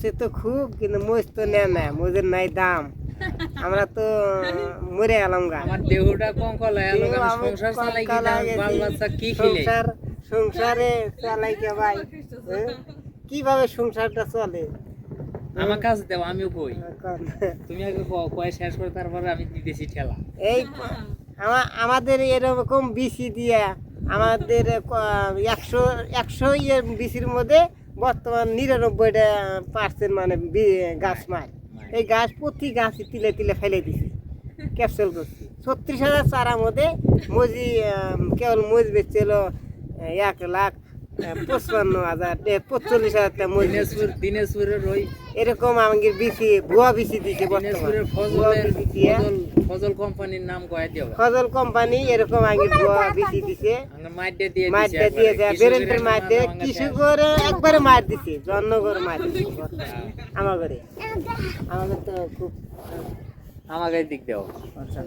আছে তো খুব কিন্তু মোজ তো নেয় না মোজের নাই দাম। আমরা তো মরে গেলাম গা। আমার দেহটা কঙ্কল হয়ে সংসার চালাই বাল বাচ্চা কি সংসার সংসারে চালাই কে ভাই? হ্যাঁ? কীভাবে সংসারটা চলে? আমার কাছে দেও আমিও কই? তুমি আগে কয় শেষ করে তারপরে আমি দিতেছি ঠেলা। এই আমা- আমাদের এরকম বিসি দিয়ে আমাদের একশো একশো ইয়ে বিসির মধ্যে বর্তমান নিরানব্বইটা পার্সেন্ট মানে গাছ মার। এই গাছ প্রতি গাছ তিলে তিলে ফেলে দিছে ক্যাপসুল করছি। ছত্রিশ হাজার চারার মধ্যে মজি কেবল মজ বেচছিল এক লাখ পঁচপান্ন হাজার পঁচল্লিশ হাজার দিনাজপুর দিনাজপুরের ওই এরকম আমাকে বিসি ভুয়া বিসি দিছে দিনাজপুরের ফজলের ফজল ফজল কোম্পানির নাম কয়ে দিও। ফজল কোম্পানি এরকম আগে ভুয়া বিসি দিছে। মাইডে দিয়ে মারটা দিয়ে দেয় বেরেন্টের দিয়ে। কিছু করে একবারে মার দিছে জন্ম করে মার দিছে আমার ঘরে আমাদের তো খুব আমাকে দিক দেও আচ্ছা।